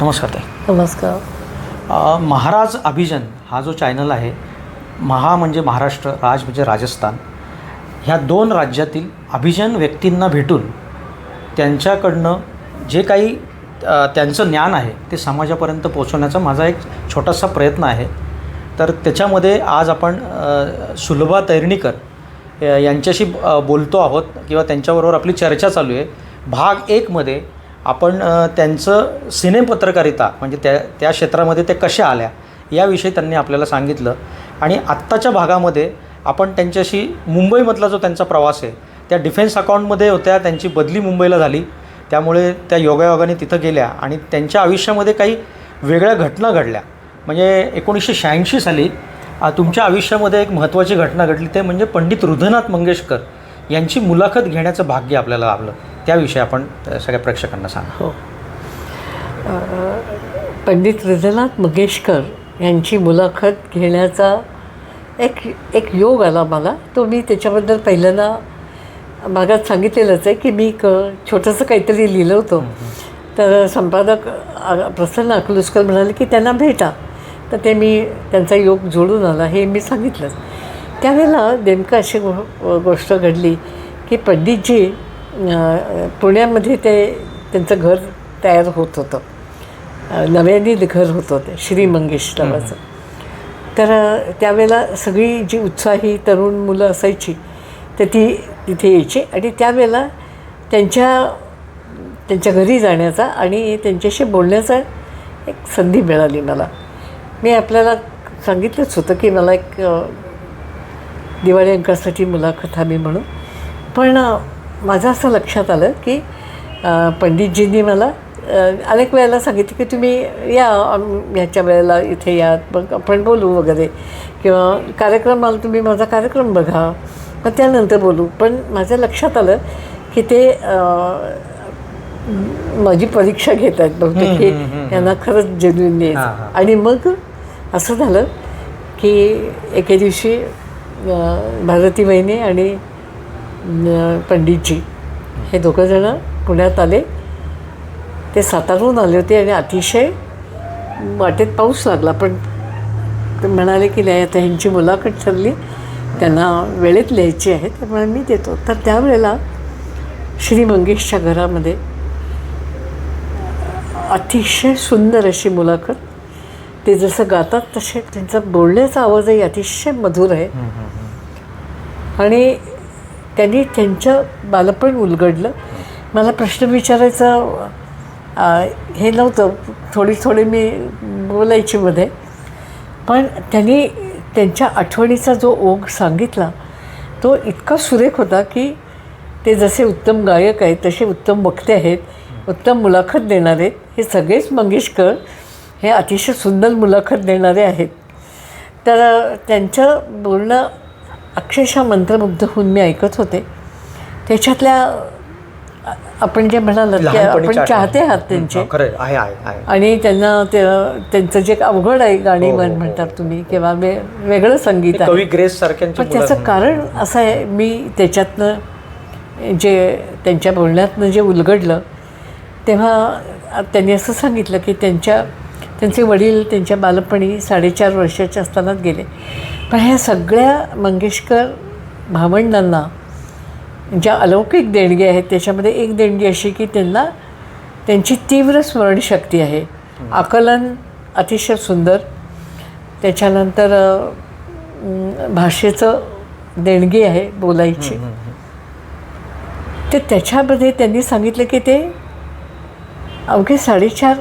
नमस्कार ताई. नमस्कार. महाराज अभिजन हा जो चॅनल आहे महा म्हणजे महाराष्ट्र राज म्हणजे राजस्थान ह्या दोन राज्यातील अभिजन व्यक्तींना भेटून त्यांच्याकडनं जे काही त्यांचं ज्ञान आहे ते समाजापर्यंत पोहोचवण्याचा माझा एक छोटासा प्रयत्न आहे. तर त्याच्यामध्ये आज आपण सुलभा तैरणीकर यांच्याशी बोलतो आहोत किंवा त्यांच्याबरोबर आपली चर्चा चालू आहे. भाग एकमध्ये आपण त्यांचं सिनेपत्रकारिता म्हणजे त्या त्या क्षेत्रामध्ये ते कशा आल्या याविषयी त्यांनी आपल्याला सांगितलं. आणि आत्ताच्या भागामध्ये आपण त्यांच्याशी मुंबईमधला जो त्यांचा प्रवास आहे त्या डिफेन्स अकाउंटमध्ये होत्या त्यांची बदली मुंबईला झाली. त्यामुळे त्या योगायोगाने तिथं गेल्या आणि त्यांच्या आयुष्यामध्ये काही वेगळ्या घटना घडल्या. म्हणजे एकोणीसशे शहाऐंशी साली तुमच्या आयुष्यामध्ये एक महत्त्वाची घटना घडली ते म्हणजे पंडित रुधनाथ मंगेशकर यांची मुलाखत घेण्याचं भाग्य आपल्याला लाभलं. त्याविषयी आपण सगळ्या प्रेक्षकांना सांगा. हो. पंडित हृदयनाथ मंगेशकर यांची मुलाखत घेण्याचा एक एक योग आला मला. तो मी त्याच्याबद्दल पहिल्यांदा मागात सांगितलेलंच आहे की मी क छोटंसं काहीतरी लिहिलं होतं. तर संपादक प्रसन्न अकलुस्कर म्हणाले की त्यांना भेटा. तर ते मी त्यांचा योग जोडून आला हे मी सांगितलं. त्यावेळेला नेमकं अशी गोष्ट घडली की पंडितजी पुण्यामध्ये ते त्यांचं घर तयार होत होतं. नव्यानी नव्याने घर होतं ते श्री मंगेश नावाचं तर त्यावेळेला सगळी जी उत्साही तरुण मुलं असायची तर ती तिथे यायची आणि त्यावेळेला त्यांच्या त्यांच्या घरी जाण्याचा आणि त्यांच्याशी बोलण्याचा एक संधी मिळाली मला. मी आपल्याला सांगितलंच होतं की मला एक दिवाळी अंकासाठी मुलाखत हवी म्हणून. पण माझं असं लक्षात आलं की पंडितजींनी मला अनेक वेळेला सांगितलं की तुम्ही या ह्याच्या वेळेला इथे या मग आपण बोलू वगैरे. किंवा कार्यक्रमाला तुम्ही माझा कार्यक्रम बघा. मग त्यानंतर बोलू. पण माझ्या लक्षात आलं की ते माझी परीक्षा घेत आहेत बहुतेक हे यांना खरंच जेन्युन हां. आणि मग असं झालं की एके दिवशी भारती वहिनी आणि पंडितजी. हे दोघंजणं पुण्यात आले. ते सातारहून आले होते आणि अतिशय वाटेत पाऊस लागला. पण ते म्हणाले की नाही आता ह्यांची मुलाखत ठरली. त्यांना वेळेत लिहायची आहे त्यामुळे मी देतो. तर त्यावेळेला श्री मंगेशच्या घरामध्ये अतिशय सुंदर अशी मुलाखत. ते जसं गातात तसे त्यांचा बोलण्याचा आवाजही अतिशय मधुर आहे. आणि त्यांनी त्यांचं बालपण उलगडलं. मला प्रश्न विचारायचा हे नव्हतं थोडी थोडी मी बोलायची मध्ये. पण त्यांनी त्यांच्या आठवणीचा जो ओघ सांगितला तो इतका सुरेख होता की ते जसे उत्तम गायक आहेत तसे उत्तम वक्ते आहेत उत्तम मुलाखत देणारे हे सगळेच मंगेशकर हे अतिशय सुंदर मुलाखत देणारे आहेत. तर त्यांचं बोलणं अक्षरशः मंत्रमुग्ध होऊन मी ऐकत होते त्याच्यातल्या आपण जे म्हणाल की आपण चाहते आहात. त्यांचे आणि त्यांना ते त्यांचं जे अवघड आहे गाणी हो, हो, म्हण हो. म्हणतात तुम्ही किंवा वेगळं संगीत आहे कवी ग्रेस सारख्यांची पण त्याचं कारण असं आहे मी त्याच्यातनं जे त्यांच्या बोलण्यातनं जे उलगडलं तेव्हा त्यांनी असं सांगितलं की त्यांच्या त्यांचे वडील त्यांच्या बालपणी साडेचार वर्षाचे असतानाच गेले. पण ह्या सगळ्या मंगेशकर भावंडांना ज्या अलौकिक देणगी आहेत त्याच्यामध्ये एक देणगी अशी की त्यांना त्यांची तीव्र स्मरणशक्ती आहे. आकलन अतिशय सुंदर. त्याच्यानंतर भाषेचं देणगी आहे बोलायची. ते त्याच्यामध्ये त्यांनी सांगितलं की ते अवघे साडेचार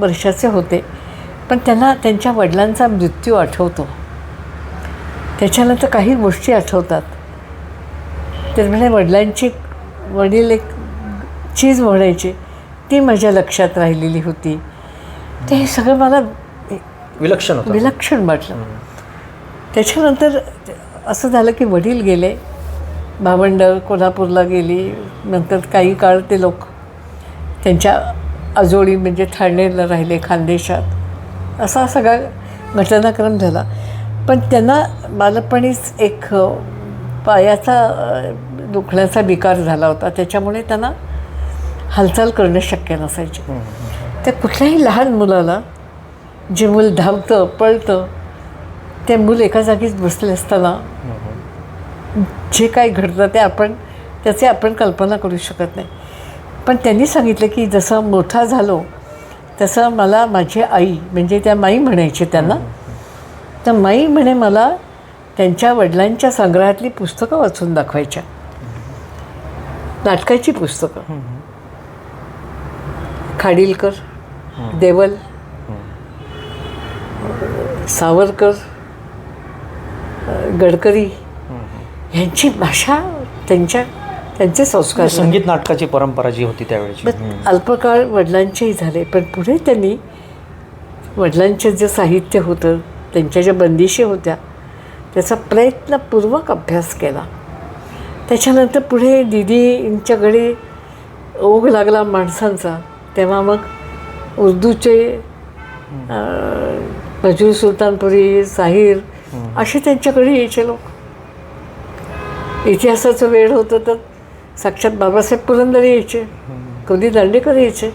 वर्षाचे होते. पण त्यांना त्यांच्या वडिलांचा मृत्यू आठवतो. त्याच्यानंतर काही गोष्टी आठवतात. तर म्हणजे वडिलांची वडील एक चीज म्हणायची ती माझ्या लक्षात राहिलेली होती. ते हे सगळं मला विलक्षण होतं. विलक्षण वाटलं. त्याच्यानंतर असं झालं की वडील गेले. भावंड कोल्हापूरला गेली. नंतर काही काळ ते लोक त्यांच्या आजोळी म्हणजे ठाणेला राहिले खानदेशात. असा सगळा घटनाक्रम झाला. पण त्यांना बालपणीच एक पायाचा दुखण्याचा विकार झाला होता. त्याच्यामुळे त्यांना हालचाल करणं शक्य नसायची. त्या कुठल्याही लहान मुलाला जे मूल धावतं पळतं ते मूल एका जागीच बसले असताना जे काही घडतं ते आपण त्याचे आपण कल्पना करू शकत नाही. पण त्यांनी सांगितलं की जसं मोठा झालो तसं मला माझी आई म्हणजे त्या माई म्हणायचे त्यांना. तर माई म्हणे मला त्यांच्या वडिलांच्या संग्रहातली पुस्तकं वाचून दाखवायच्या. नाटकाची पुस्तकं. खाडीलकर देवल सावरकर गडकरी यांची भाषा त्यांच्या त्यांचे संस्कार संगीत नाटकाची परंपरा जी होती त्यावेळेची. अल्पकाळ वडिलांचेही झाले पण पुढे त्यांनी वडिलांचं जे साहित्य होतं त्यांच्या ज्या बंदिशी होत्या त्याचा प्रयत्नपूर्वक अभ्यास केला. त्याच्यानंतर पुढे दिदींच्याकडे ओघ लागला माणसांचा तेव्हा मग उर्दूचे अं, नजरूल सुलतानपुरी साहिर असे त्यांच्याकडे यायचे लोक. इतिहासाचं वेळ होतं तर साक्षात बाबासाहेब पुरंदरे यायचे कधी दांडेकर यायचे.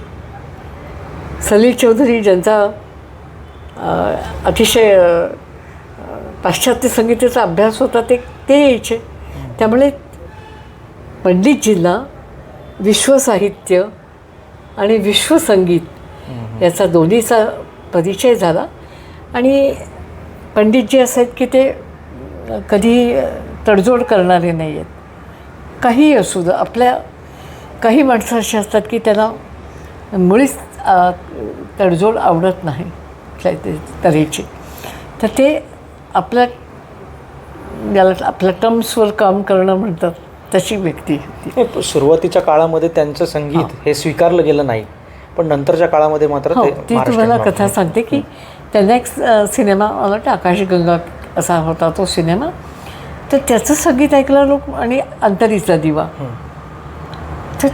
सलील चौधरी ज्यांचा अतिशय पाश्चात्य संगीताचा अभ्यास होता ते ते यायचे. त्यामुळे पंडितजींना विश्वसाहित्य आणि विश्वसंगीत याचा दोन्हीचा परिचय झाला. आणि पंडितजी असं आहेत की ते कधी तडजोड करणारे नाही आहेत. काहीही असू दे आपल्या काही माणसं अशी असतात की त्यांना मुळीच तडजोड आवडत नाही तऱ्हेची. तर ते आपल्या याला आपल्या टर्म्सवर काम करणं म्हणतात तशी व्यक्ती होती सुरुवातीच्या काळामध्ये त्यांचं संगीत हे. स्वीकारलं गेलं नाही पण नंतरच्या काळामध्ये मात्र हो ते तुम्हाला. कथा सांगते की त्यांना एक सिनेमा मला वाटतं आकाशगंगा असा होता तो सिनेमा. तर त्याचं संगीत ऐकलं लोक आणि अंतरीचा दिवा. तर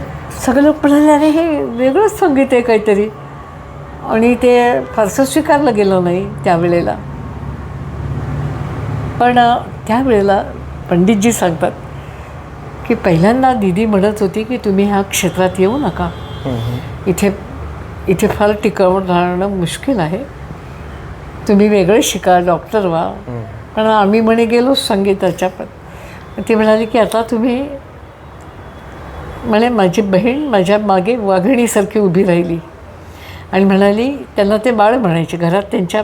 सगळे लोक म्हणाले अरे हे वेगळंच संगीत आहे काहीतरी. आणि ते फारसं स्वीकारलं गेलं नाही त्यावेळेला. पण त्यावेळेला पंडितजी सांगतात की पहिल्यांदा दिदी म्हणत होती की तुम्ही ह्या क्षेत्रात येऊ नका. इथे इथे फार टिकावून राहणं मुश्किल आहे. तुम्ही वेगळं शिका डॉक्टर व्हा. पण आम्ही म्हणे गेलोच संगीताच्या पण. ती म्हणाली की आता तुम्ही म्हणे माझी बहीण माझ्या मागे वाघिणीसारखी उभी राहिली. आणि म्हणाली त्यांना ते बाळ म्हणायचे. घरात त्यांच्या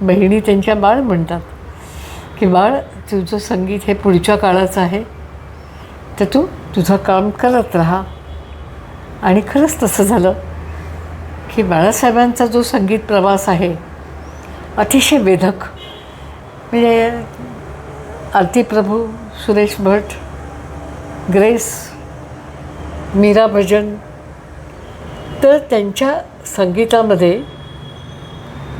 बहिणी त्यांच्या बाळ म्हणतात की बाळ तुझं संगीत हे पुढच्या काळाचं आहे. तर तू तुझं काम करत राहा. आणि खरंच तसं झालं की बाळासाहेबांचा जो संगीत प्रवास आहे अतिशय वेधक. म्हणजे आरती प्रभू सुरेश भट ग्रेस मीरा भजन तर त्यांच्या संगीतामध्ये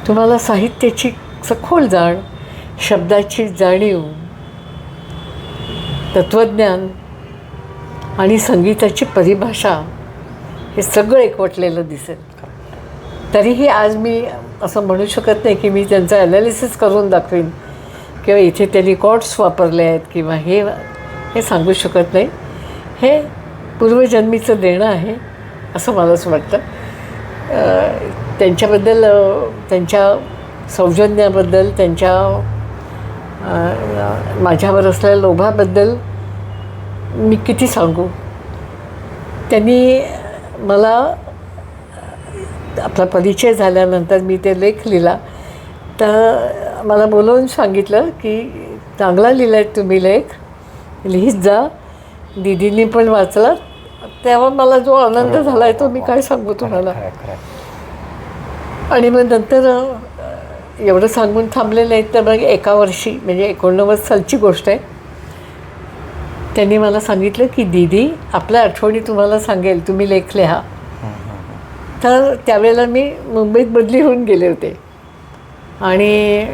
तुम्हाला साहित्याची सखोल जाण शब्दाची जाणीव तत्त्वज्ञान आणि संगीताची परिभाषा हे सगळं एकवटलेलं दिसेल. तरीही आज मी असं म्हणू शकत नाही की मी त्यांचं ॲनालिसिस करून दाखवीन. किंवा इथे त्यांनी कॉड्स वापरले आहेत किंवा हे हे सांगू शकत नाही. हे पूर्वजन्मीचं देणं आहे असं मलाच वाटतं. त्यांच्याबद्दल त्यांच्या सौजन्याबद्दल त्यांच्या माझ्यावर असलेल्या लोभाबद्दल मी किती सांगू? त्यांनी मला आपला परिचय झाल्यानंतर मी ते लेख लिहिला. तर मला बोलवून सांगितलं की चांगला लिहिला आहे तुम्ही लेख. लिहित जा. दिदींनी पण वाचला. तेव्हा मला जो आनंद झाला आहे तो मी काय सांगू तुम्हाला? आहे, आहे. आणि मग नंतर एवढं सांगून थांबले नाहीत तर मग एका वर्षी म्हणजे एकोणनव्वद सालची गोष्ट आहे. त्यांनी मला सांगितलं की दीदी आपल्या आठवणी तुम्हाला सांगेल. तुम्ही लेख लिहा. तर त्यावेळेला मी मुंबईत बदली होऊन गेले होते. आणि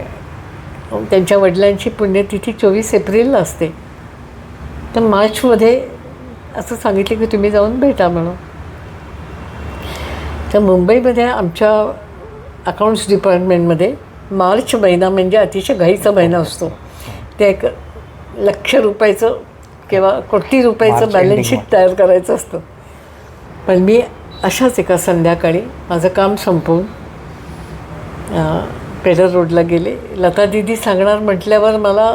त्यांच्या वडिलांची पुण्यतिथी चोवीस एप्रिलला असते. तर मार्चमध्ये असं सांगितलं की तुम्ही जाऊन भेटा म्हणून. तर मुंबईमध्ये आमच्या अकाउंट्स डिपार्टमेंटमध्ये मार्च महिना म्हणजे अतिशय घाईचा महिना असतो. ते एक लक्ष रुपयाचं किंवा कोटी रुपयाचं मार्च बॅलन्स ending शीट तयार करायचं असतं. पण मी अशाच एका संध्याकाळी माझं काम संपवून पेडर रोडला गेले. लता दिदी सांगणार म्हटल्यावर मला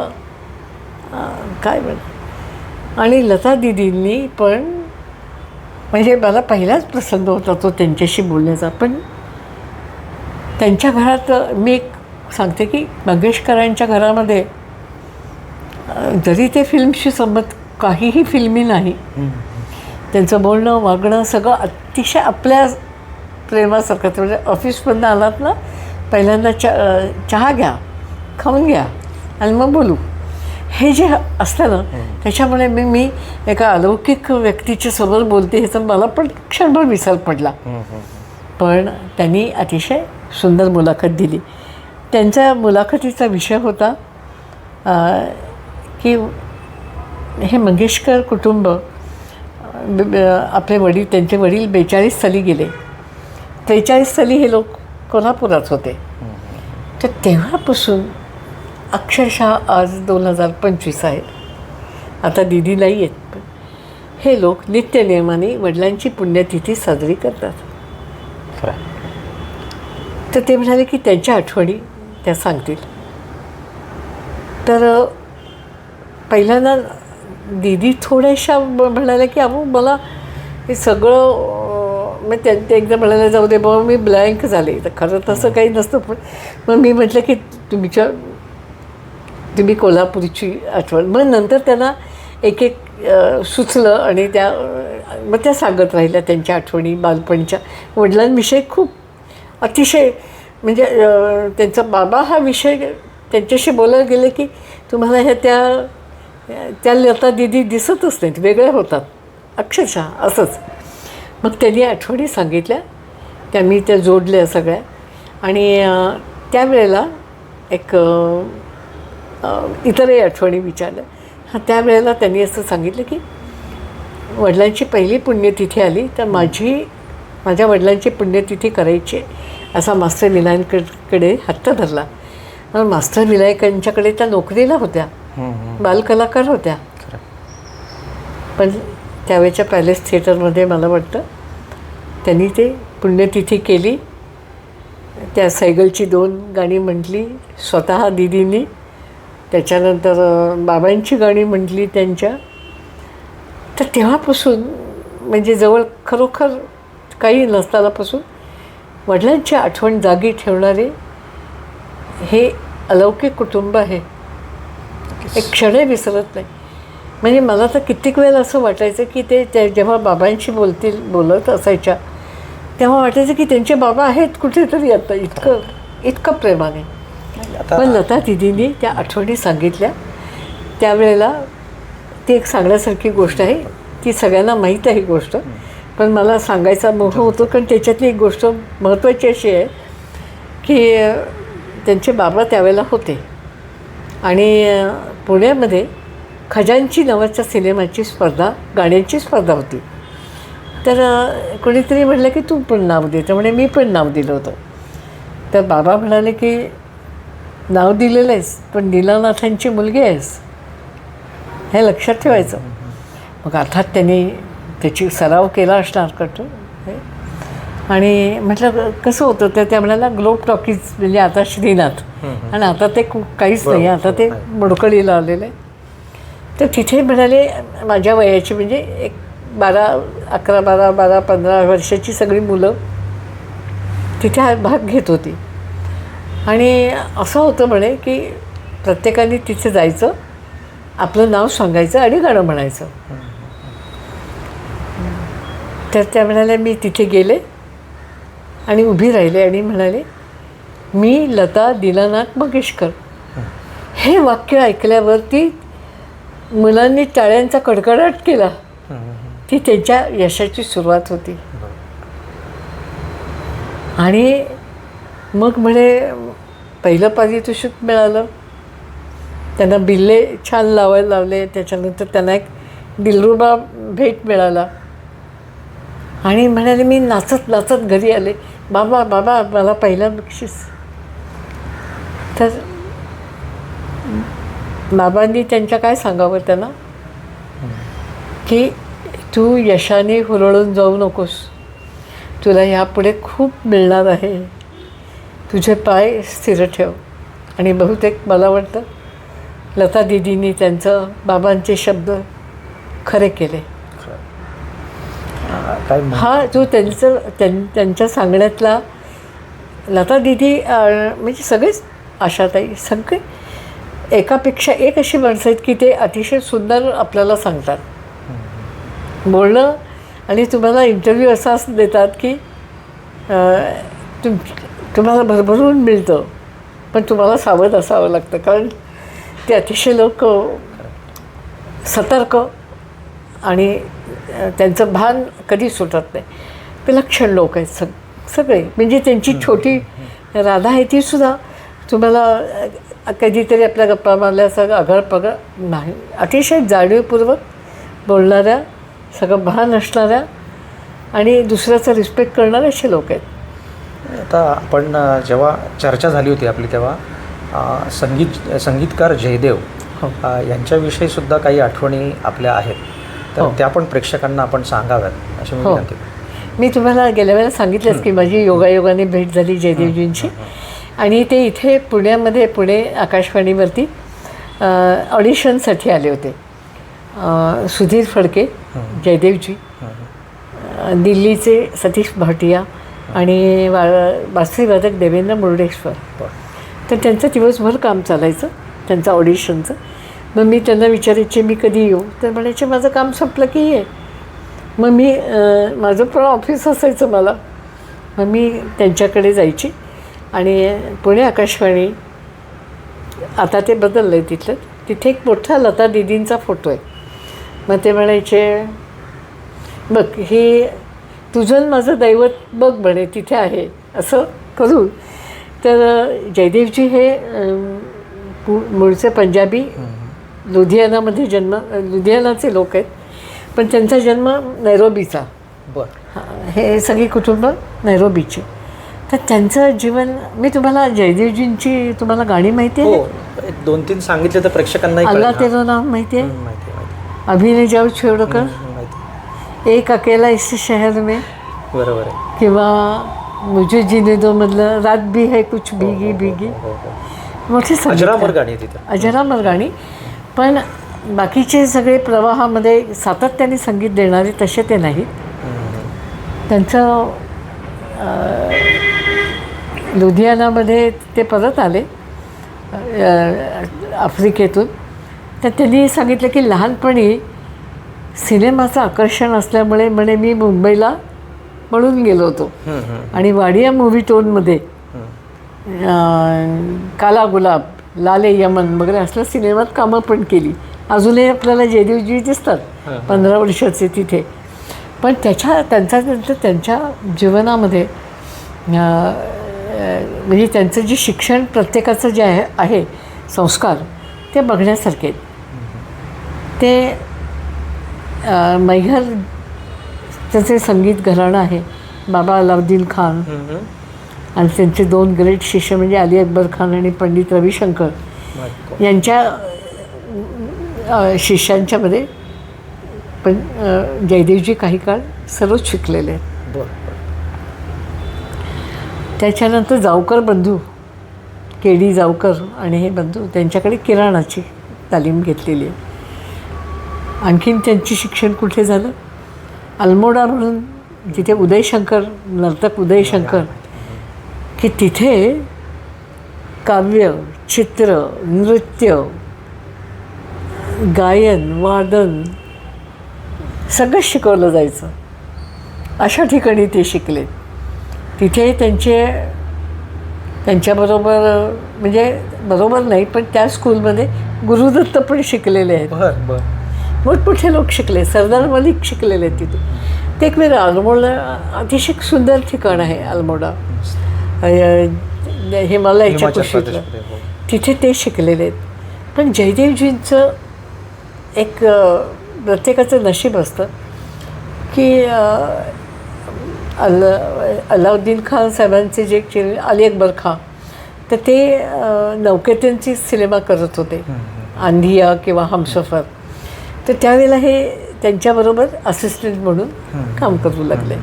काय म्हण आणि लता दिदींनी पण म्हणजे मला पहिलाच प्रसंग होता तो त्यांच्याशी बोलण्याचा पण त्यांच्या घरात मी एक सांगते की मंगेशकरांच्या घरामध्ये जरी ते फिल्मशी संबंध काहीही फिल्मी नाही त्यांचं बोलणं वागणं सगळं अतिशय आपल्या प्रेमासारखं म्हणजे ऑफिसमधनं आलात ना पहिल्यांदा चा चहा घ्या खाऊन घ्या आणि मग बोलू. हे जे असतं ना त्याच्यामुळे मी मी एका अलौकिक व्यक्तीच्या समोर बोलते ह्याचा मला पण क्षणभर विसर पडला. पण त्यांनी अतिशय सुंदर मुलाखत दिली. त्यांच्या मुलाखतीचा विषय होता की हे मंगेशकर कुटुंब आपले वडील त्यांचे वडील बेचाळीस साली गेले. त्रेचाळीस साली हे लोक कोल्हापुरात होते. तर तेव्हापासून अक्षरशः आज दोन हजार पंचवीस आहे आता दिदी नाही आहेत पण हे लोक नित्यनियमाने वडिलांची पुण्यतिथी साजरी करतात. तर ते म्हणाले की त्यांच्या आठवणी त्या सांगतील. तर पहिल्यांदा दीदी थोड्याशा म्हणाल्या की अहो मला हे सगळं मग त्या ते एकदा म्हणाले जाऊ दे बाबा मी ब्लँक झाले. तर खरं तसं काही नसतं पण मग मी म्हटलं की तुमच्या तुम्ही कोल्हापूरची आठवण. मग नंतर त्यांना एक एक सुचलं आणि त्या मग त्या सांगत राहिल्या त्यांच्या आठवणी बालपणीच्या. वडिलांविषयी खूप अतिशय म्हणजे त्यांचा बाबा हा विषय त्यांच्याशी बोलायला गेले की तुम्हाला ह्या त्या त्या लता दिदी दिसतच नाहीत वेगळ्या होतात. अक्षरशः असंच. मग त्यांनी आठवणी सांगितल्या त्या मी त्या जोडल्या सगळ्या. आणि त्यावेळेला एक इतरही आठवणी विचारल्या. हां त्यावेळेला त्यांनी असं सांगितलं की वडिलांची पहिली पुण्यतिथी आली तर माझी माझ्या वडिलांची पुण्यतिथी करायची असा मास्टर विनायककडे हट्ट धरला. मास्टर विनायकांच्याकडे त्या नोकरीला होत्या. बालकलाकार होत्या. पण त्यावेळेच्या पॅलेस थिएटरमध्ये मला वाटतं त्यांनी ते पुण्यतिथी केली. त्या सायगलची दोन गाणी म्हटली स्वतः दिदींनी. त्याच्यानंतर बाबांची गाणी म्हटली त्यांच्या. तर तेव्हापासून म्हणजे जवळ खरोखर काही नसतानापासून वडिलांची आठवण जागी ठेवणारे हे अलौकिक कुटुंब आहे. एक क्षणही विसरत नाही. म्हणजे मला तर कित्येक वेळेला असं वाटायचं की ते त्या जेव्हा बाबांशी बोलतील बोलत असायच्या तेव्हा वाटायचं की त्यांचे बाबा आहेत कुठेतरी आता इतकं इतकं प्रेमाने. पण लता दिदींनी त्या आठवणी सांगितल्या. त्यावेळेला ती एक सांगण्यासारखी गोष्ट आहे. ती सगळ्यांना माहीत आहे गोष्ट. पण मला सांगायचा मोह होतो कारण त्याच्यातली एक गोष्ट महत्त्वाची अशी आहे की त्यांचे बाबा त्यावेळेला होते. आणि पुण्यामध्ये खजांची नावाच्या सिनेमाची स्पर्धा गाण्यांची स्पर्धा होती. तर कोणीतरी म्हटलं की तू पण नाव दे. तर म्हणे मी पण नाव दिलं होतं. तर बाबा म्हणाले की नाव दिलेलं आहेस पण नीलानाथांची मुलगी आहेस. हे लक्षात ठेवायचं. मग अर्थात त्यांनी त्याची सराव केला असणार कटू आणि म्हटलं कसं होतं तर त्या म्हणाला ग्लोब टॉकीज म्हणजे आता श्रीनाथ. आणि आता ते काहीच नाही आता ते मुडकळीला आलेलं. आहे तर तिथे म्हणाले माझ्या वयाची म्हणजे एक बारा अकरा बारा बारा पंधरा वर्षाची सगळी मुलं तिथे हा भाग घेत होती. आणि असं होतं म्हणे की प्रत्येकाने तिथे जायचं आपलं नाव सांगायचं आणि गाणं म्हणायचं. तर त्या म्हणाल्या मी तिथे गेले आणि उभी राहिले आणि म्हणाले मी लता दिनानाथ मंगेशकर. हे वाक्य ऐकल्यावरती मुलांनी टाळ्यांचा कडकडाट केला ती त्यांच्या यशाची सुरुवात होती. आणि मग म्हणे पहिलं पारितोषिक मिळालं. त्यांना बिल्ले छान लावायला लावले. त्याच्यानंतर त्यांना एक दिलरुबा भेट मिळाला. आणि म्हणाले मी नाचत नाचत घरी आले. बाबा बाबा मला पहिलं बक्षीस. तर बाबांनी त्यांच्या काय सांगावं त्यांना? की तू यशाने हुरळून जाऊ नकोस. तुला ह्यापुढे खूप मिळणार आहे. तुझे पाय स्थिर ठेव. आणि बहुतेक मला वाटतं लता दिदींनी त्यांचं बाबांचे शब्द खरे केले. हा जो त्यांचं त्यां त्यांच्या सांगण्यातला लता दिदी म्हणजे सगळेच आशाताई सगळे एकापेक्षा एक अशी माणसं आहेत की ते अतिशय सुंदर आपल्याला सांगतात. बोलणं आणि तुम्हाला इंटरव्ह्यू असाच देतात की तुम तुम्हाला भरभरून मिळतं पण तुम्हाला सावध असावं लागतं. कारण ते अतिशय लोक सतर्क आणि त्यांचं भान कधी सुटत नाही. विलक्षण लोक आहेत सग सगळे. म्हणजे त्यांची छोटी राधा आहे ती सुद्धा तुम्हाला कधीतरी आपल्या गप्पा मारल्याचं आघाड पगळ नाही अतिशय जाणीवपूर्वक बोलणाऱ्या सगळं भान असणाऱ्या आणि दुसऱ्याचा रिस्पेक्ट करणारे असे लोक आहेत आता आपण जेव्हा चर्चा झाली होती आपली तेव्हा संगीत संगीतकार जयदेव हो. यांच्याविषयी सुद्धा काही आठवणी आपल्या आहेत तर हो. त्या पण प्रेक्षकांना आपण सांगाव्यात अशी मी हो. विनंती. मी तुम्हाला गेल्या वेळेला सांगितलंच की माझी योगायोगाने भेट झाली जयदेवजींची आणि ते इथे पुण्यामध्ये पुणे आकाशवाणीवरती ऑडिशनसाठी आले होते. सुधीर फडके जयदेवजी दिल्लीचे सतीश भाटिया आणि वा वास्तुवादक देवेंद्र मुर्डेश्वर. तर त्यांचं दिवसभर काम चालायचं त्यांचं ऑडिशनचं. मग मी त्यांना विचारायचे मी कधी येऊ? तर म्हणायचे माझं काम संपलं की ये. मग मी माझं पण ऑफिस असायचं मला. मग मी त्यांच्याकडे जायची. आणि पुणे आकाशवाणी आता ते बदललं आहे तिथलं. तिथे एक मोठा लता दिदींचा फोटो आहे. मग ते म्हणायचे बघ ही तुझं माझं दैवत बघ म्हणे तिथे आहे. असं करून. तर जयदेवजी हे मूळचे पंजाबी लुधियानामध्ये जन्म लुधियानाचे लोक आहेत. पण त्यांचा जन्म नैरोबीचा. बरं. हा, हे सगळी कुटुंब नैरोबीची. तर त्यांचं जीवन मी तुम्हाला जयदेवजींची तुम्हाला गाणी माहिती हो आहे एक दोन तीन सांगितले तर प्रेक्षकांनाही कळेल. अल्ला हां. तेरं नाव माहिती आहे? हं, अभिनय जाऊ छोडकर. आहे. एक अकेला इस शहर में. बरोबर आहे. किंवा मुझे जीने दो मधलं रात भी है कुछ भीगी भीगी. हो हो मोठे. अजरामर गाणी अजरामर गाणी. पण बाकीचे सगळे प्रवाहामध्ये सातत्याने संगीत देणारे तसे ते नाहीत. त्यांचं लुधियानामध्ये ते परत आले आफ्रिकेतून. तर त्यांनी सांगितलं की लहानपणी सिनेमाचं आकर्षण असल्यामुळे म्हणे मी मुंबईला म्हणून गेलो होतो. आणि वाडिया मूव्ही टोनमध्ये काला गुलाब लाले यमन वगैरे असल्या सिनेमात कामं पण केली. अजूनही आपल्याला जयदेवजी दिसतात. पंधरा वर्षाचे तिथे. पण त्याच्या त्यांच्या नंतर त्यांच्या जीवनामध्ये म्हणजे त्यांचं जे शिक्षण प्रत्येकाचं जे आहे आहे संस्कार ते बघण्यासारखे आहेत ते मैहर त्याचे संगीत घराणं आहे बाबा अलाउद्दीन खान. आणि त्यांचे दोन ग्रेट शिष्य म्हणजे अली अकबर खान आणि पंडित रविशंकर. यांच्या शिष्यांच्यामध्ये पण जयदेवजी काही काळ सर्वच शिकलेले आहेत त्याच्यानंतर जावकर बंधू के डी जावकर आणि हे बंधू त्यांच्याकडे किराणाची तालीम घेतलेली आहे. आणखीन त्यांची शिक्षण कुठे झालं? अल्मोडा म्हणून जिथे उदयशंकर नर्तक उदयशंकर की तिथे काव्य चित्र नृत्य गायन वादन सगळं शिकवलं जायचं. अशा ठिकाणी ते शिकलेत. तिथे त्यांचे त्यांच्याबरोबर म्हणजे बरोबर नाही पण त्या स्कूलमध्ये गुरुदत्त पण शिकलेले आहेत. बरं बरं. मोठमोठे लोक शिकले? सरदार मलिक शिकलेले आहेत तिथे. ते एक वेळ अल्मोडा अतिशय सुंदर ठिकाण आहे अल्मोडा. हिमालयाच्या कुशीतलं. हो. तिथे ते शिकलेले आहेत. पण जयदेवजींचं एक प्रत्येकाचं नशीब असतं की अल अलाउद्दीन खान साहेबांचे जे चिर अली अकबर खान तर ते अ, नौकेतेंची सिनेमा करत होते. आंधिया किंवा हमसफर. तर त्यावेळेला हे त्यांच्याबरोबर असिस्टंट म्हणून काम करू लागले.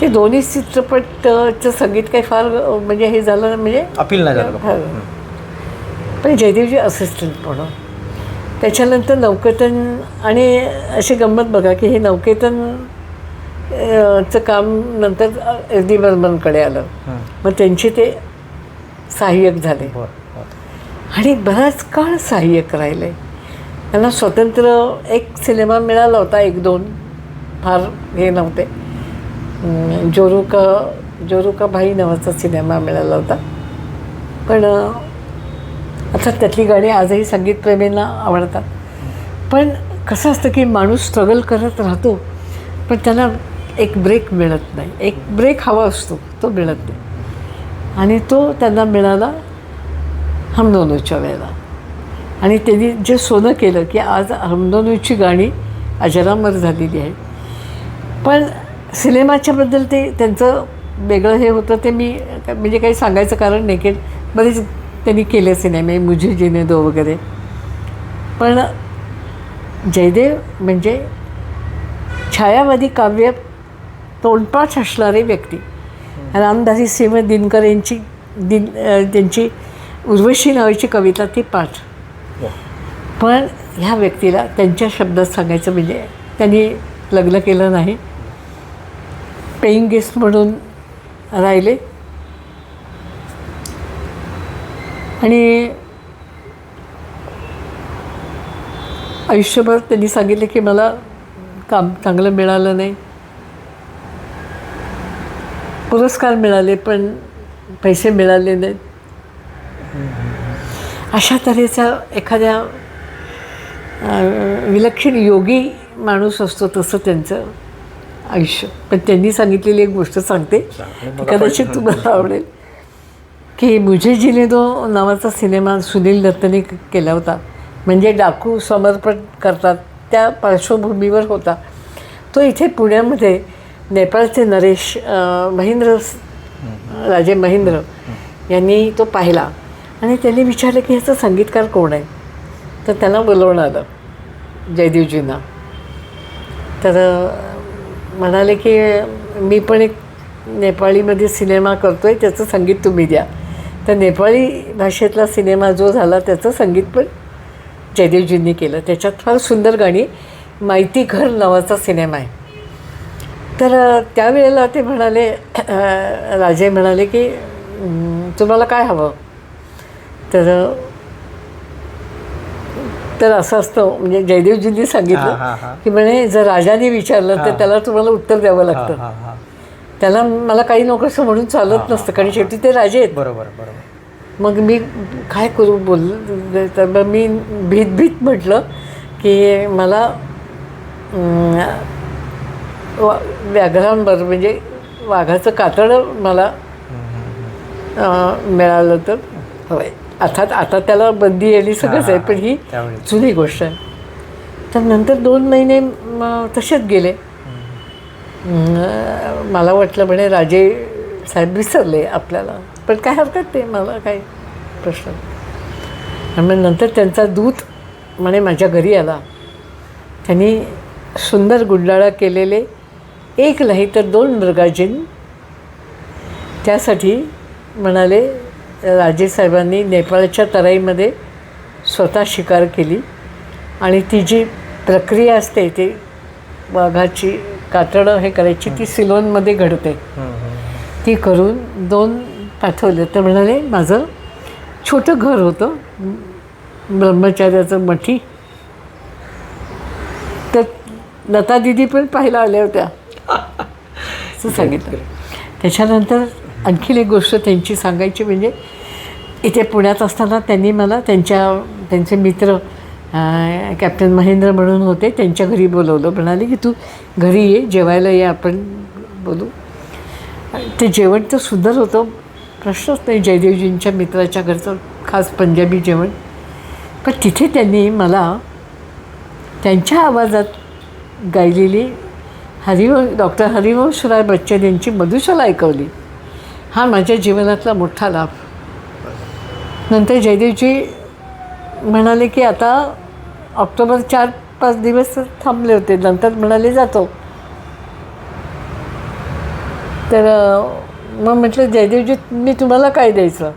ते दोन्ही चित्रपटचं संगीत काही फार म्हणजे हे झालं म्हणजे अपील नाही झालं. पण जयदेवजी असिस्टंट म्हणून. त्याच्यानंतर नौकेतन आणि अशी गंमत बघा की हे नौकेतन चं काम नंतर एस डी बर्मनकडे आलं. मग त्यांचे ते सहाय्यक झाले. आणि बराच काळ सहाय्यक राहिले. त्यांना स्वतंत्र एक सिनेमा मिळाला होता एक दोन. फार हे नव्हते. अं, जोरुका जोरुका भाई नावाचा सिनेमा मिळाला होता. पण आता त्यातली गाणी आजही संगीतप्रेमींना आवडतात. पण कसं असतं की माणूस स्ट्रगल करत राहतो पण त्याला एक ब्रेक मिळत नाही. एक ब्रेक हवा असतो तो मिळत नाही. आणि तो त्यांना मिळाला हमदोनूच्या वेळेला. आणि त्यांनी जे सोनं केलं की आज हमदोनूची गाणी अजरामर झालेली आहे. पण सिनेमाच्याबद्दल ते त्यांचं वेगळं हे होतं ते मी म्हणजे काही सांगायचं कारण नाही की बरेच त्यांनी केले सिनेमे मुझे जिने दो वगैरे. पण जयदेव म्हणजे छायावादी काव्य तोंडपाठ असणारे व्यक्ती. रामदासी सिंह दिनकर यांची दिन त्यांची उर्वशी नावाची कविता ती पाठ. पण ह्या व्यक्तीला त्यांच्या शब्दात सांगायचं म्हणजे त्यांनी लग्न केलं नाही. पेईंग गेस्ट म्हणून राहिले. आणि आयुष्यभर त्यांनी सांगितले की मला काम चांगलं मिळालं नाही. पुरस्कार मिळाले पण पैसे मिळाले नाहीत. अशा तऱ्हेचा एखाद्या विलक्षण योगी माणूस असतो तसं त्यांचं आयुष्य. पण त्यांनी सांगितलेली एक गोष्ट सांगते कदाचित तुम्हाला आवडेल की मुझे जिने दो नावाचा सिनेमा सुनील दत्तने केला होता. म्हणजे डाकू समर्पण करतात त्या पार्श्वभूमीवर होता. तो इथे पुण्यामध्ये नेपाळचे नरेश महेंद्र राजे महेंद्र यांनी तो पाहिला. आणि त्यांनी विचारलं की ह्याचा संगीतकार कोण आहे? तर त्यांना बोलवणं आलं जयदेवजींना. तर म्हणाले की मी पण एक नेपाळीमध्ये सिनेमा करतो आहे त्याचं संगीत तुम्ही द्या. तर नेपाळी भाषेतला सिनेमा जो झाला त्याचं संगीत पण जयदेवजींनी केलं. त्याच्यात फार सुंदर गाणी माहिती घर नावाचा सिनेमा आहे. तर त्यावेळेला ते म्हणाले राजे म्हणाले की "अं, तुम्हाला काय हवं तर तर असं असतं म्हणजे जयदेवजींनी सांगितलं. की म्हणे जर राजाने विचारलं तर. त्याला तुम्हाला उत्तर द्यावं लागतं. त्याला मला काही नको असं म्हणून चालत नसतं कारण शेवटी ते राजे आहेत बरोबर बरोबर मग मी काय करू बोल तर मग मी भीत भीत म्हटलं की मला वा व्याघ्रांवर म्हणजे वाघाचं कातडं मला मिळालं तर हवं आहे अर्थात आता त्याला बंदी आली सगळंच आहे पण ही जुनी गोष्ट आहे. तर नंतर दोन महिने तसेच गेले. मला वाटलं म्हणे राजे साहेब विसरले आपल्याला. पण काय हरकत नाही मला काही प्रश्न. आणि मग नंतर त्यांचा दूत म्हणे माझ्या घरी आला. त्यांनी सुंदर गुंडाळा केलेले एक नाही तर दोन मृगाजीन. त्यासाठी म्हणाले राजेसाहेबांनी नेपाळच्या तराईमध्ये स्वतः शिकार केली. आणि ती जी प्रक्रिया असते ती वाघाची कातडं हे करायची ती सिलोनमध्ये घडते. ती करून दोन पाठवले. तर म्हणाले माझं छोटं घर होतं. ब्रह्मचार्याचं मठी. तर लता दिदी पण पाहायला आल्या होत्या. असं सांगितलं. त्याच्यानंतर आणखीन एक गोष्ट त्यांची सांगायची म्हणजे इथे पुण्यात असताना त्यांनी मला त्यांच्या त्यांचे मित्र कॅप्टन महेंद्र म्हणून होते त्यांच्या घरी बोलवलं. म्हणाले की तू घरी ये जेवायला ये आपण बोलू. ते जेवण तर सुंदर होतं. प्रश्नच नाही जयदेवजींच्या मित्राच्या घरचं खास पंजाबी जेवण. पण तिथे त्यांनी मला त्यांच्या आवाजात गायलेली हरिवं डॉक्टर हरिवंशराय बच्चन यांची मधुशाला ऐकवली. हा माझ्या जीवनातला मोठा लाभ. नंतर जयदेवजी म्हणाले की आता ऑक्टोबर चार पाच दिवस थांबले होते. नंतर म्हणाले जातो. तर मग म्हटलं जयदेवजी मी तुम्हाला काय द्यायचं?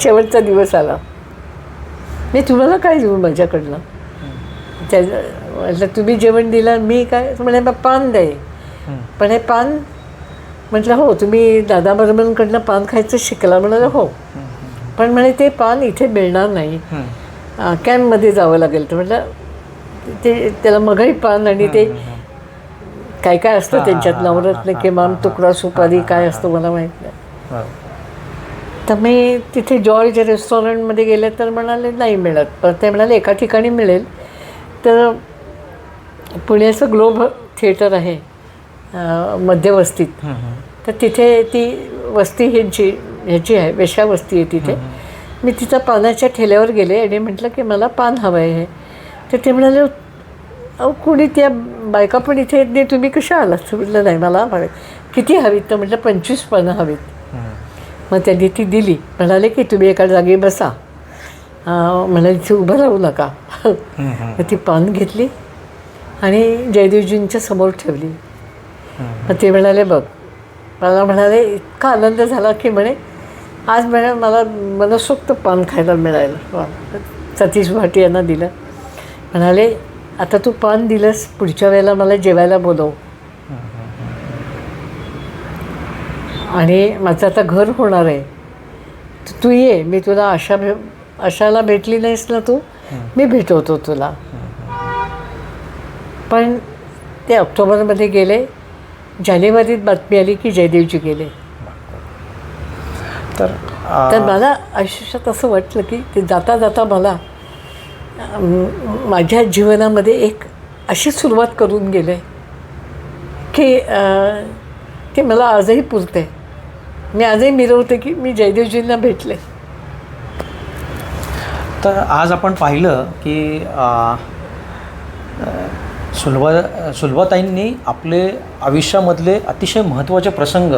शेवटचा दिवस आला. मी तुम्हाला काय देऊ माझ्याकडनं? त्या म्हटलं तुम्ही जेवण दिलं मी काय? म्हणे "बा, पान दे. पण हे पान म्हटलं हो तुम्ही दादा बरोबरकडनं पान खायचं शिकला म्हणाले हो. पण म्हणे ते पान इथे मिळणार नाही. कॅम्पमध्ये जावं लागेल. तर म्हटलं ते त्याला मघई पान आणि ते काय काय असतं त्यांच्यात? नवरत्न किमान तुकडा सुपारी काय असतं मला माहीत नाही. तर मी तिथे जॉर्ज रेस्टॉरंटमध्ये गेले तर म्हणाले नाही मिळत. पण ते म्हणाले एका ठिकाणी मिळेल. तर पुण्याचं ग्लोब थिएटर आहे मध्यवस्तीत. तर तिथे ती वस्ती ह्यांची ह्याची आहे वेश्यावस्ती आहे तिथे. मी तिथं पानाच्या ठेल्यावर गेले आणि म्हटलं की मला पान हवं आहे तर ते म्हणाले अहो कुणी त्या बायका पण इथे येत नाही तुम्ही कशा आलात? म्हटलं नाही मला हवे किती हवीत? तर म्हटलं पंचवीस पानं हवीत. मग त्यांनी ती दिली. म्हणाले की तुम्ही एका जागी बसा. इथे उभं राहू नका. मग ती पान घेतली आणि जयदेवजींच्या समोर ठेवली. मग ते म्हणाले बघ मला म्हणाले इतका आनंद झाला की म्हणे आज म्हणे मला मनसोक्त पान खायला मिळालं. सतीश भाटी यांना दिलं. म्हणाले आता तू पान दिलंस पुढच्या वेळेला मला जेवायला बोलव. आणि माझं आता घर होणार आहे. तू ये मी तुला आशा भे आशाला भेटली नाहीस ना तू? मी भेटवतो तुला. पण ते ऑक्टोबरमध्ये गेले. जानेवारीत बातमी आली की जयदेवजी गेले. तर तर मला आयुष्यात असं वाटलं की ते जाता जाता मला माझ्या जीवनामध्ये एक अशी सुरुवात करून गेले की ते मला आजही पुरते. मी आजही मिरवते की मी जयदेवजींना भेटले. तर आज आपण पाहिलं की सुलभा सुलभाताईंनी आपले आयुष्यामधले अतिशय महत्त्वाचे प्रसंग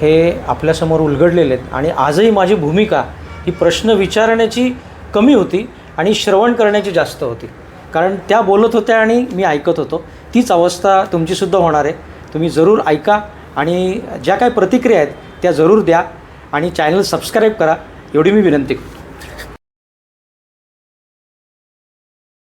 हे आपल्यासमोर उलगडलेले आहेत. आणि आजही माझी भूमिका ही प्रश्न विचारण्याची कमी होती आणि श्रवण करण्याची जास्त होती. कारण त्या बोलत होत्या आणि मी ऐकत होतो. तीच अवस्था तुमचीसुद्धा होणार आहे. तुम्ही जरूर ऐका आणि ज्या काही प्रतिक्रिया आहेत त्या जरूर द्या आणि चॅनल सबस्क्राईब करा. एवढी मी विनंती करतो.